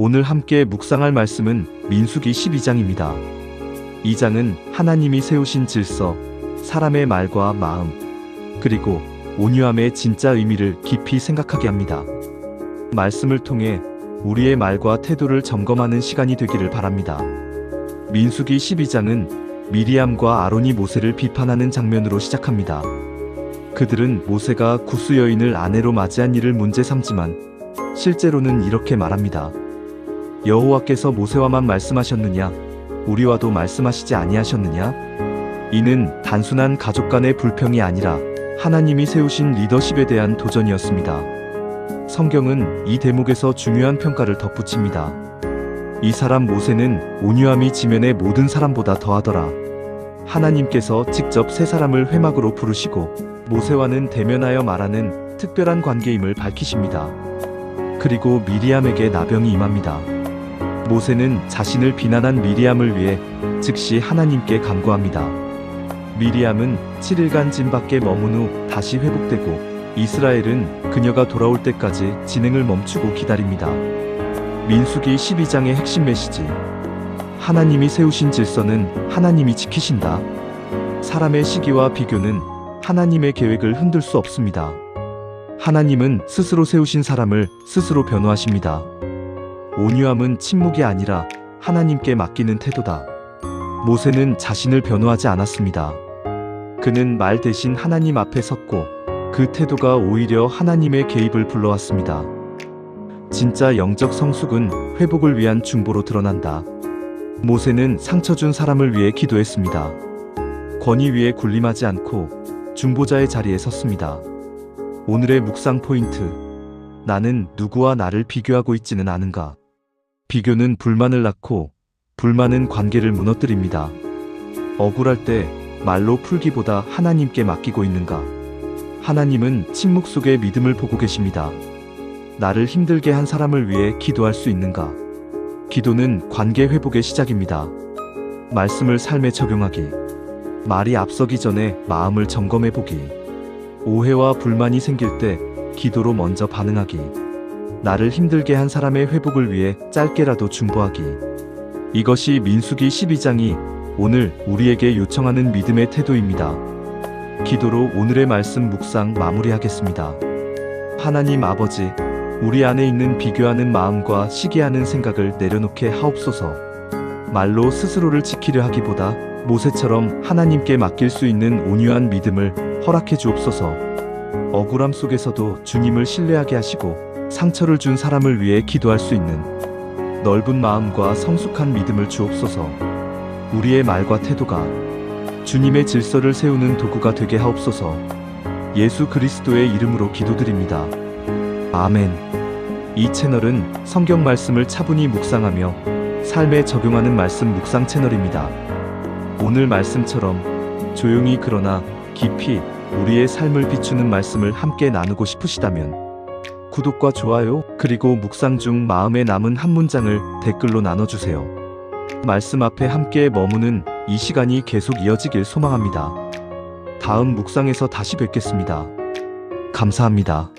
오늘 함께 묵상할 말씀은 민수기 12장입니다. 이 장은 하나님이 세우신 질서, 사람의 말과 마음, 그리고 온유함의 진짜 의미를 깊이 생각하게 합니다. 말씀을 통해 우리의 말과 태도를 점검하는 시간이 되기를 바랍니다. 민수기 12장은 미리암과 아론이 모세를 비판하는 장면으로 시작합니다. 그들은 모세가 구스 여인을 아내로 맞이한 일을 문제 삼지만 실제로는 이렇게 말합니다. 여호와께서 모세와만 말씀하셨느냐? 우리와도 말씀하시지 아니하셨느냐? 이는 단순한 가족 간의 불평이 아니라 하나님이 세우신 리더십에 대한 도전이었습니다. 성경은 이 대목에서 중요한 평가를 덧붙입니다. 이 사람 모세는 온유함이 지면의 모든 사람보다 더하더라. 하나님께서 직접 세 사람을 회막으로 부르시고 모세와는 대면하여 말하는 특별한 관계임을 밝히십니다. 그리고 미리암에게 나병이 임합니다. 모세는 자신을 비난한 미리암을 위해 즉시 하나님께 간구합니다. 미리암은 7일간 진 밖에 머문 후 다시 회복되고 이스라엘은 그녀가 돌아올 때까지 진행을 멈추고 기다립니다. 민수기 12장의 핵심 메시지. 하나님이 세우신 질서는 하나님이 지키신다. 사람의 시기와 비교는 하나님의 계획을 흔들 수 없습니다. 하나님은 스스로 세우신 사람을 스스로 변호하십니다. 온유함은 침묵이 아니라 하나님께 맡기는 태도다. 모세는 자신을 변호하지 않았습니다. 그는 말 대신 하나님 앞에 섰고 그 태도가 오히려 하나님의 개입을 불러왔습니다. 진짜 영적 성숙은 회복을 위한 중보로 드러난다. 모세는 상처 준 사람을 위해 기도했습니다. 권위 위에 군림하지 않고 중보자의 자리에 섰습니다. 오늘의 묵상 포인트. 나는 누구와 나를 비교하고 있지는 않은가? 비교는 불만을 낳고 불만은 관계를 무너뜨립니다. 억울할 때 말로 풀기보다 하나님께 맡기고 있는가? 하나님은 침묵 속에 믿음을 보고 계십니다. 나를 힘들게 한 사람을 위해 기도할 수 있는가? 기도는 관계 회복의 시작입니다. 말씀을 삶에 적용하기. 말이 앞서기 전에 마음을 점검해 보기. 오해와 불만이 생길 때 기도로 먼저 반응하기. 나를 힘들게 한 사람의 회복을 위해 짧게라도 중보하기. 이것이 민수기 12장이 오늘 우리에게 요청하는 믿음의 태도입니다. 기도로 오늘의 말씀 묵상 마무리하겠습니다. 하나님 아버지, 우리 안에 있는 비교하는 마음과 시기하는 생각을 내려놓게 하옵소서. 말로 스스로를 지키려 하기보다 모세처럼 하나님께 맡길 수 있는 온유한 믿음을 허락해 주옵소서. 억울함 속에서도 주님을 신뢰하게 하시고 상처를 준 사람을 위해 기도할 수 있는 넓은 마음과 성숙한 믿음을 주옵소서. 우리의 말과 태도가 주님의 질서를 세우는 도구가 되게 하옵소서. 예수 그리스도의 이름으로 기도드립니다. 아멘. 이 채널은 성경 말씀을 차분히 묵상하며 삶에 적용하는 말씀 묵상 채널입니다. 오늘 말씀처럼 조용히 그러나 깊이 우리의 삶을 비추는 말씀을 함께 나누고 싶으시다면 구독과 좋아요 그리고 묵상 중 마음에 남은 한 문장을 댓글로 나눠주세요. 말씀 앞에 함께 머무는 이 시간이 계속 이어지길 소망합니다. 다음 묵상에서 다시 뵙겠습니다. 감사합니다.